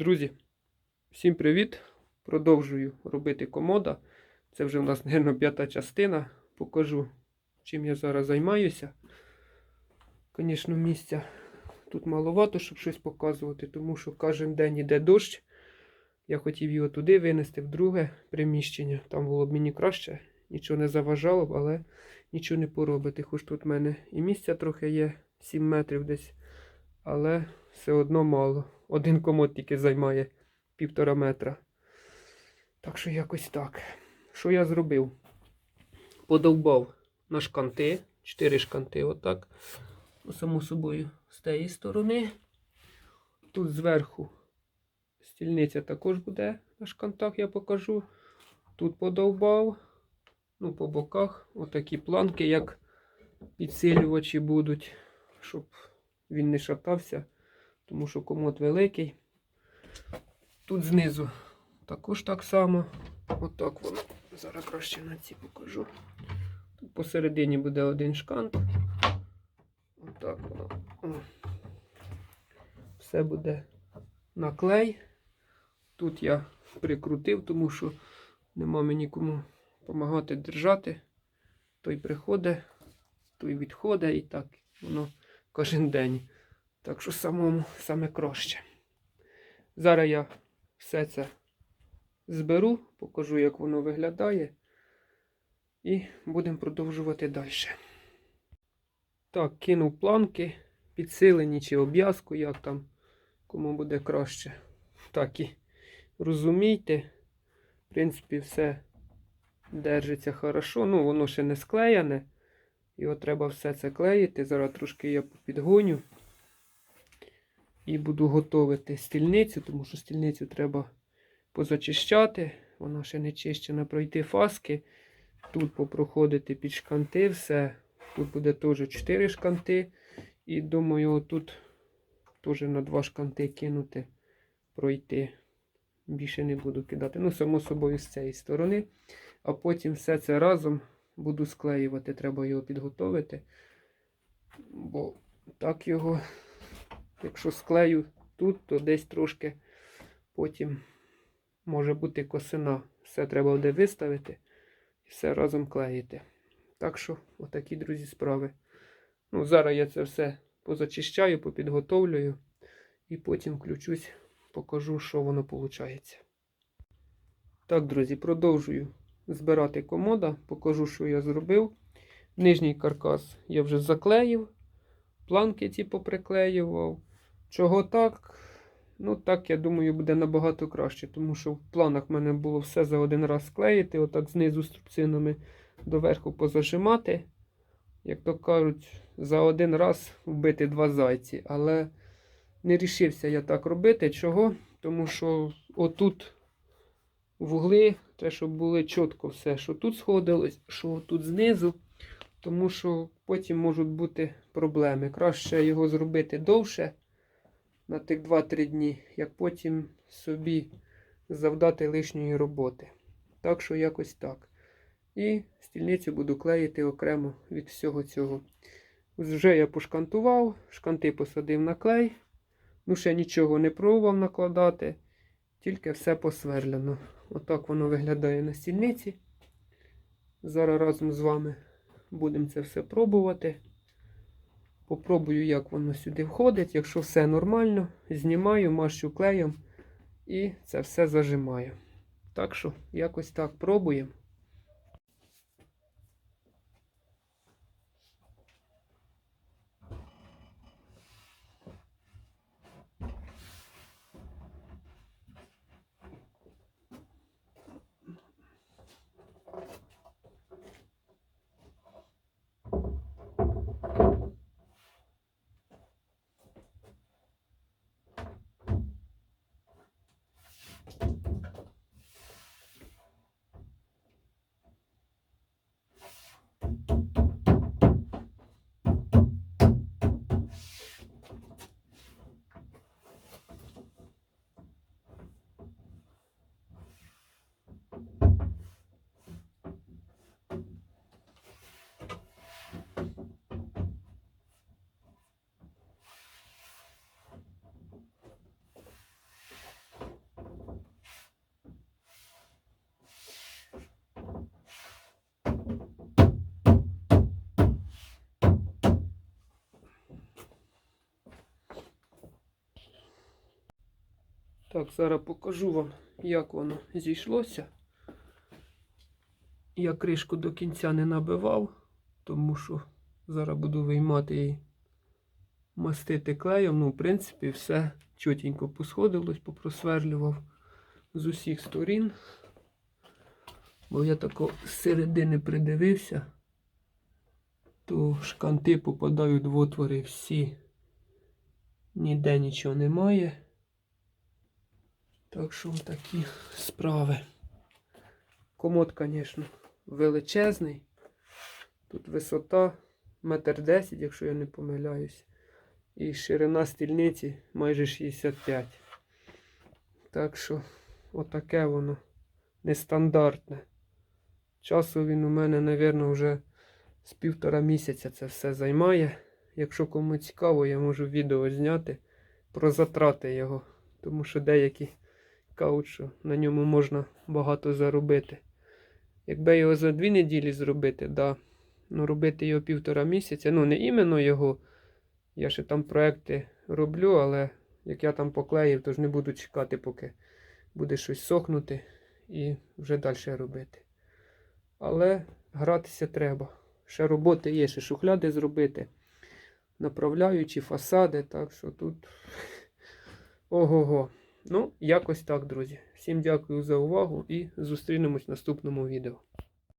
Друзі, всім привіт! Продовжую робити комода. Це вже в нас, мабуть, п'ята частина. Покажу, чим я зараз займаюся. Звісно, місця тут маловато, щоб щось показувати, тому що кожен день іде дощ. Я хотів його туди винести, в друге приміщення. Там було б мені краще, нічого не заважало б, але нічого не поробити. Хоч тут в мене і місця трохи є, 7 метрів десь, але все одно мало. Один комод тільки займає півтора метра. Так що якось так. Що я зробив? Подовбав на шканти, 4 шканти, отак. Ну, Само собою, з тієї сторони. Тут зверху стільниця також буде на шкантах, я покажу. Тут подовбав. Ну, по боках отакі планки, як підсилювачі будуть, щоб він не шатався, тому що комод великий. Тут знизу також так само. Отак воно. Зараз краще на ці покажу. Тут посередині буде один шкант. Отак воно. О. Все буде на клей. Тут я прикрутив, тому що нема мені кому допомагати держати. Той приходить, той відходить і так воно кожен день. Так що самому саме краще. Зараз я все це зберу, покажу, як воно виглядає. І будемо продовжувати далі. Так, кинув планки, підсилені чи обв'язку, як там кому буде краще. Так і розумійте. В принципі, все держиться хорошо. Ну, воно ще не склеєне. Його треба все це клеїти. Зараз трошки я підгоню. І буду готувати стільницю, тому що стільницю треба позачищати. Вона ще не чищена, пройти фаски. Тут попроходити під шканти все. Тут буде теж 4 шканти. І думаю, тут теж на 2 шканти кинути, пройти. Більше не буду кидати. Ну, само собою, з цієї сторони. А потім все це разом буду склеювати. Треба його підготовити. Бо так його, якщо склею тут, то десь трошки потім може бути косина. Все треба буде виставити і все разом клеїти. Так що, отакі, друзі, справи. Ну, зараз я це все позачищаю, попідготовлюю і потім включусь, покажу, що воно виходить. Так, друзі, продовжую збирати комода, покажу, що я зробив. Нижній каркас я вже заклеїв, планки ці поприклеював. Чого так? Ну, так, я думаю, буде набагато краще, тому що в планах в мене було все за один раз склеїти, отак знизу струбцинами доверху позажимати. Як то кажуть, за один раз вбити два зайці. Але не рішився я так робити. Чого? Тому що отут вугли, те, щоб були чітко все, що тут сходилось, що тут знизу. Тому що потім можуть бути проблеми. Краще його зробити довше на тих 2-3 дні, як потім собі завдати лишньої роботи. Так що якось так. І стільницю буду клеїти окремо від всього цього. Вже я пошкантував, шканти посадив на клей. Ну, ще нічого не пробував накладати, тільки все посверлено. Отак воно виглядає на стільниці. Зараз разом з вами будемо це все пробувати. Попробую, як воно сюди входить. Якщо все нормально, знімаю, мащу клеєм і це все зажимаю. Так що, якось так пробуємо. Так, зараз покажу вам, як воно зійшлося. Я кришку до кінця не набивав, тому що зараз буду виймати і мастити клеєм. Ну, в принципі, все чотенько посходилось, попросверлював з усіх сторін. Бо я тако з середини придивився, то шканти попадають в отвори всі. Ніде нічого немає. Так що такі справи. Комод, звісно, величезний. Тут висота метр десять, якщо я не помиляюсь. І ширина стільниці майже 65. Так що, отаке воно нестандартне. Часу він у мене, мабуть, вже з півтора місяця це все займає. Якщо кому цікаво, я можу відео зняти про затрати його. Тому що деякі що на ньому можна багато заробити. Якби його за дві неділі зробити, да, ну робити його півтора місяця, ну не іменно його. Я ще там проекти роблю, але як я там поклеїв, то ж не буду чекати, поки буде щось сохнути і вже далі робити. Але гратися треба. Ще роботи є, ще шухляди зробити, направляючі фасади, так що тут. Ого-го. Ну, якось так, друзі. Всім дякую за увагу і зустрінемось в наступному відео.